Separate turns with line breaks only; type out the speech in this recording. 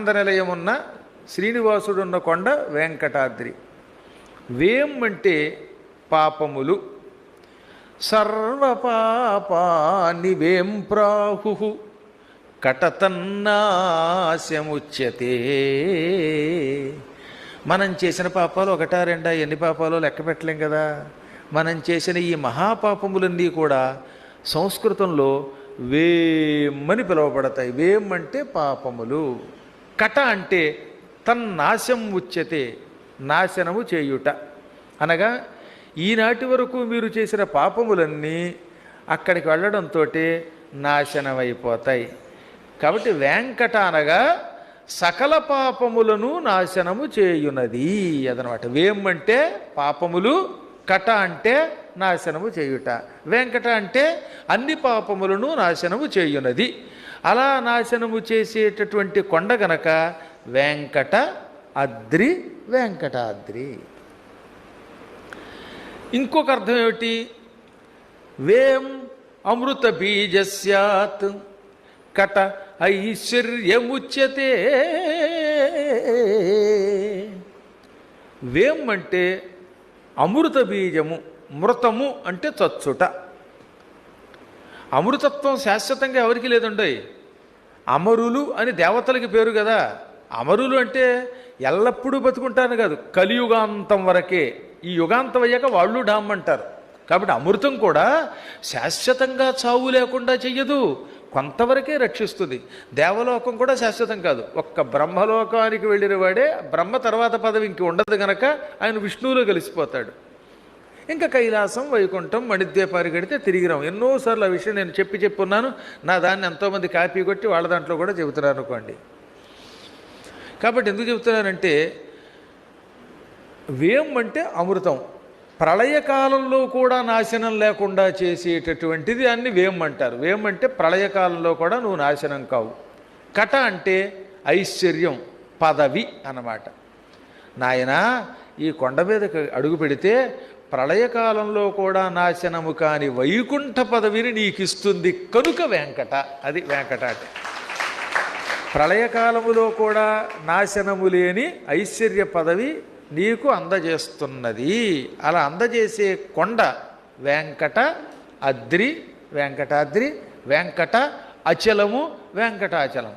ఆనంద నిలయమున్న శ్రీనివాసుడున్న కొండ వెంకటాద్రి. వేం అంటే పాపములు? సర్వపాపాని వేం ప్రాహు? కటతన్నాశముచ్యతే. మనం చేసిన పాపాలు ఒకటా రెండా? ఎన్ని పాపాలు? లెక్క పెట్టలేం కదా. మనం చేసిన ఈ మహాపాపములన్నీ కూడా సంస్కృతంలో వేమ్మని పిలువబడతాయి. వేం అంటే పాపములు. కట అంటే తన్నాశం ఉచ్యతే నాశనము చేయుట. అనగా ఈనాటి వరకు మీరు చేసిన పాపములన్నీ అక్కడికి వెళ్ళడంతో నాశనమైపోతాయి. కాబట్టి వెంకట అనగా సకల పాపములను నాశనము చేయునది అదనమాట. వేం అంటే పాపములు కట అంటే నాశనము చేయుట. వెంకట అంటే అన్ని పాపములను నాశనము చేయునది. అలా నాశనము చేసేటటువంటి కొండ గనక వెంకట అద్రి వెంకటాద్రి ఇంకొక అర్థం ఏమిటి? వేం అమృత బీజ సత్ కట ఐశ్వర్యముచ్యతే. వేం అంటే అమృత బీజము మృతము అంటే చచ్చుట. అమృతత్వం శాశ్వతంగా ఎవరికి లేదండోయ్. అమరులు అని దేవతలకి పేరు కదా. అమరులు అంటే ఎల్లప్పుడూ బతుకుంటాను కాదు కలియుగాంతం వరకే. ఈ యుగాంతం అయ్యాక వాళ్ళు డామ్ అంటారు. కాబట్టి అమృతం కూడా శాశ్వతంగా చావు లేకుండా చెయ్యదు కొంతవరకే రక్షిస్తుంది. దేవలోకం కూడా శాశ్వతం కాదు. ఒక్క బ్రహ్మలోకానికి వెళ్ళిన వాడే బ్రహ్మ తర్వాత పదవి ఇంక ఉండదు గనక ఆయన విష్ణువులో కలిసిపోతాడు. ఇంకా కైలాసం వైకుంఠం మణిద్వీపానికి గడితే తిరిగి రాం ఎన్నోసార్లు ఆ విషయం నేను చెప్పి చెప్పున్నాను. నా దాన్ని ఎంతోమంది కాపీ కొట్టి వాళ్ళ దాంట్లో కూడా చెబుతున్నారు అనుకోండి. కాబట్టి ఎందుకు చెబుతున్నానంటే వేం అంటే అమృతం. ప్రళయకాలంలో కూడా నాశనం లేకుండా చేసేటటువంటిది అన్ని వేం అంటారు. వేం అంటే ప్రళయకాలంలో కూడా నువ్వు నాశనం కావు. కట అంటే ఐశ్వర్యం పదవి అన్నమాట. నాయనా ఈ కొండ మీదకి అడుగు పెడితే ప్రళయకాలంలో కూడా నాశనము కాని వైకుంఠ పదవిని నీకు ఇస్తుంది కనుక వెంకట. అది వెంకట అంటే. ప్రళయకాలములో కూడా నాశనము లేని ఐశ్వర్య పదవి నీకు అందజేస్తున్నది. అలా అందజేసే కొండ వెంకట అద్రి వెంకటాద్రి వెంకట అచలము వెంకటాచలం.